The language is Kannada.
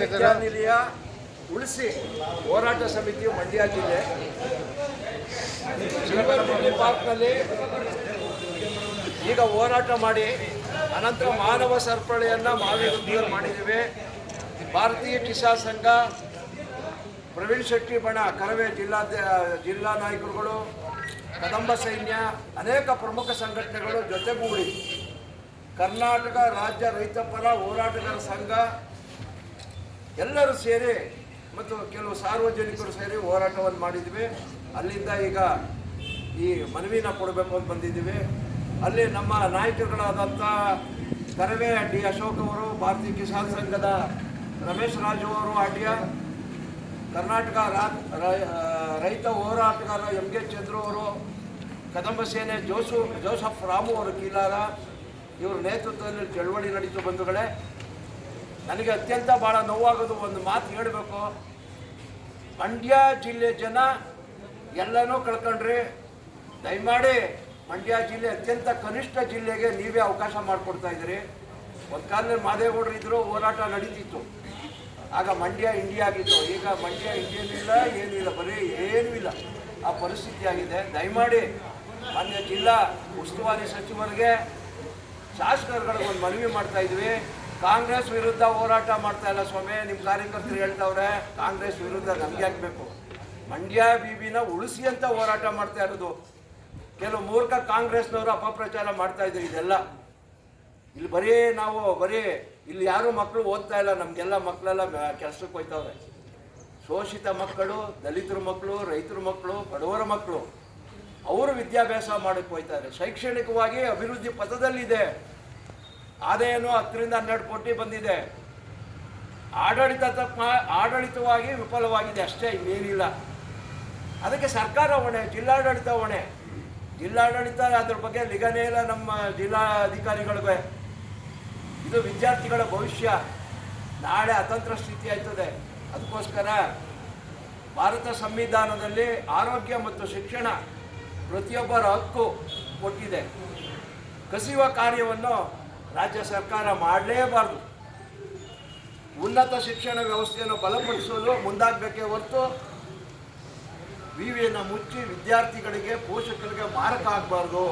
ವಿದ್ಯಾನಿಲಯ ಉಳಿಸಿ ಹೋರಾಟ ಸಮಿತಿಯು ಮಂಡ್ಯ ಜಿಲ್ಲೆ. ಪಾರ್ಕ್ನಲ್ಲಿ ಈಗ ಹೋರಾಟ ಮಾಡಿ ಅನಂತರ ಮಾನವ ಸರಪಳಿಯನ್ನು ಮಾವಿ ಮಾಡಿದ್ದೇವೆ ಮಾಡಿದ್ದೀವಿ. ಭಾರತೀಯ ಕಿಸಾ ಸಂಘ, ಪ್ರವೀಣ್ ಶೆಟ್ಟಿ ಬಣ ಕರವೇ ಜಿಲ್ಲಾ ಜಿಲ್ಲಾ ನಾಯಕರುಗಳು ಕದಂಬ ಸೈನ್ಯ ಅನೇಕ ಪ್ರಮುಖ ಸಂಘಟನೆಗಳು ಜೊತೆಗೂಡಿ ಕರ್ನಾಟಕ ರಾಜ್ಯ ರೈತಪರ ಹೋರಾಟಗಾರ ಸಂಘ ಎಲ್ಲರೂ ಸೇರಿ ಮತ್ತು ಕೆಲವು ಸಾರ್ವಜನಿಕರು ಸೇರಿ ಹೋರಾಟವನ್ನು ಮಾಡಿದ್ವಿ. ಅಲ್ಲಿಂದ ಈಗ ಈ ಮನವಿನ ಕೊಡಬೇಕು ಅಂತ ಬಂದಿದ್ದೀವಿ. ಅಲ್ಲಿ ನಮ್ಮ ನಾಯಕರುಗಳಾದಂಥ ಕರವೇ ಡಿ ಅಶೋಕ್ ಅವರು, ಭಾರತೀಯ ಕಿಸಾನ್ ಸಂಘದ ರಮೇಶ್ ರಾಜು ಅವರು ಆಡ್ಯ ಕರ್ನಾಟಕ ರೈತ ಹೋರಾಟಗಾರ ಎಂ ಕೆ ಚಂದ್ರು ಅವರು, ಕದಂಬ ಸೇನೆ ಜೋಸು, ಜೋಸಫ್ ರಾಮು ಅವರು ಕೀಲಾರ ಇವರ ನೇತೃತ್ವದಲ್ಲಿ ಚಳವಳಿ ನಡೀತು ಬಂಧುಗಳೇ. ನನಗೆ ಅತ್ಯಂತ ಭಾಳ ನೋವಾಗೋದು ಒಂದು ಮಾತು ಹೇಳಬೇಕು. ಮಂಡ್ಯ ಜಿಲ್ಲೆ ಜನ ಎಲ್ಲನೂ ಕಳ್ಕೊಂಡ್ರಿ. ದಯಮಾಡಿ ಮಂಡ್ಯ ಜಿಲ್ಲೆ ಅತ್ಯಂತ ಕನಿಷ್ಠ ಜಿಲ್ಲೆಗೆ ನೀವೇ ಅವಕಾಶ ಮಾಡಿಕೊಡ್ತಾ ಇದ್ದೀರಿ. ಒಂದು ಕಾಲದಲ್ಲಿ ಮಾದೇಗೌಡರು ಇದ್ದರೂ ಹೋರಾಟ ನಡೀತಿತ್ತು. ಆಗ ಮಂಡ್ಯ ಇಂಡಿಯಾ ಆಗಿತ್ತು. ಈಗ ಮಂಡ್ಯ ಇಂಡಿಯನ್ ಇಲ್ಲ ಏನಿಲ್ಲ, ಬರೀ ಏನೂ ಇಲ್ಲ. ಆ ಪರಿಸ್ಥಿತಿ ಆಗಿದೆ. ದಯಮಾಡಿ ಮಾನ್ಯ ಜಿಲ್ಲಾ ಉಸ್ತುವಾರಿ ಸಚಿವರಿಗೆ ಶಾಸಕರುಗಳಿಗೆ ಒಂದು ಮನವಿ ಮಾಡ್ತಾ ಇದ್ವಿ. ಕಾಂಗ್ರೆಸ್ ವಿರುದ್ಧ ಹೋರಾಟ ಮಾಡ್ತಾ ಇಲ್ಲ ಸ್ವಾಮಿ. ನಿಮ್ಮ ಕಾರ್ಯಕರ್ತರು ಹೇಳ್ತಾವ್ರೆ, ಕಾಂಗ್ರೆಸ್ ವಿರುದ್ಧ ನಮ್ಗೆ ಹಾಕ್ಬೇಕು ಮಂಡ್ಯ ಬಿಬಿನ ಉಳಿಸಿ ಅಂತ ಹೋರಾಟ ಮಾಡ್ತಾ ಇರೋದು. ಕೆಲವು ಮೂರ್ಖ ಕಾಂಗ್ರೆಸ್ನವರು ಅಪಪ್ರಚಾರ ಮಾಡ್ತಾ ಇದ್ರು ಇದೆಲ್ಲ. ಇಲ್ಲಿ ಬರೀ ನಾವು ಬರೀ ಇಲ್ಲಿ ಯಾರು ಮಕ್ಕಳು ಓದ್ತಾ ಇಲ್ಲ, ನಮಗೆಲ್ಲ ಮಕ್ಕಳೆಲ್ಲ ಕೆಲಸಕ್ಕೆ ಹೋಯ್ತವ್ರೆ. ಶೋಷಿತ ಮಕ್ಕಳು, ದಲಿತರ ಮಕ್ಕಳು ರೈತರ ಮಕ್ಕಳು ಬಡವರ ಮಕ್ಕಳು ಅವರು ವಿದ್ಯಾಭ್ಯಾಸ ಮಾಡಕ್ಕೆ ಹೋಯ್ತಾರೆ. ಶೈಕ್ಷಣಿಕವಾಗಿ ಅಭಿವೃದ್ಧಿ ಪಥದಲ್ಲಿದೆ. ಆದಾಯನೂ ಹತ್ತರಿಂದ ಹನ್ನೆರಡು ಕೋಟಿ ಬಂದಿದೆ. ಆಡಳಿತ ತಪ್ಪ, ಆಡಳಿತವಾಗಿ ವಿಫಲವಾಗಿದೆ ಅಷ್ಟೇ, ಇನ್ನೇನಿಲ್ಲ. ಅದಕ್ಕೆ ಸರ್ಕಾರ ಹೊಣೆ, ಜಿಲ್ಲಾಡಳಿತ ಹೊಣೆ. ಜಿಲ್ಲಾಡಳಿತ ಅದ್ರ ಬಗ್ಗೆ ನಿಗನೇ ಇಲ್ಲ ನಮ್ಮ ಜಿಲ್ಲಾ ಜಿಲ್ಲಾಧಿಕಾರಿಗಳಿಗೆ. ಇದು ವಿದ್ಯಾರ್ಥಿಗಳ ಭವಿಷ್ಯ. ನಾಳೆ ಅತಂತ್ರ ಸ್ಥಿತಿ ಆಯ್ತದೆ. ಅದಕ್ಕೋಸ್ಕರ ಭಾರತ ಸಂವಿಧಾನದಲ್ಲಿ ಆರೋಗ್ಯ ಮತ್ತು ಶಿಕ್ಷಣ ಪ್ರತಿಯೊಬ್ಬರ ಹಕ್ಕು ಕೊಟ್ಟಿದೆ. ಕಸಿಯುವ ಕಾರ್ಯವನ್ನು ರಾಜ್ಯ ಸರ್ಕಾರ ಮಾಡಲೇಬಾರ್ದು. ಉನ್ನತ ಶಿಕ್ಷಣ ವ್ಯವಸ್ಥೆಯನ್ನು ಬಲಪಡಿಸಲು ಮುಂದಾಗಬೇಕೇ ಹೊರತು ವಿವಿಯನ್ನು ಮುಚ್ಚಿ ವಿದ್ಯಾರ್ಥಿಗಳಿಗೆ ಪೋಷಕರಿಗೆ ಮಾರಕ ಆಗಬಾರ್ದು.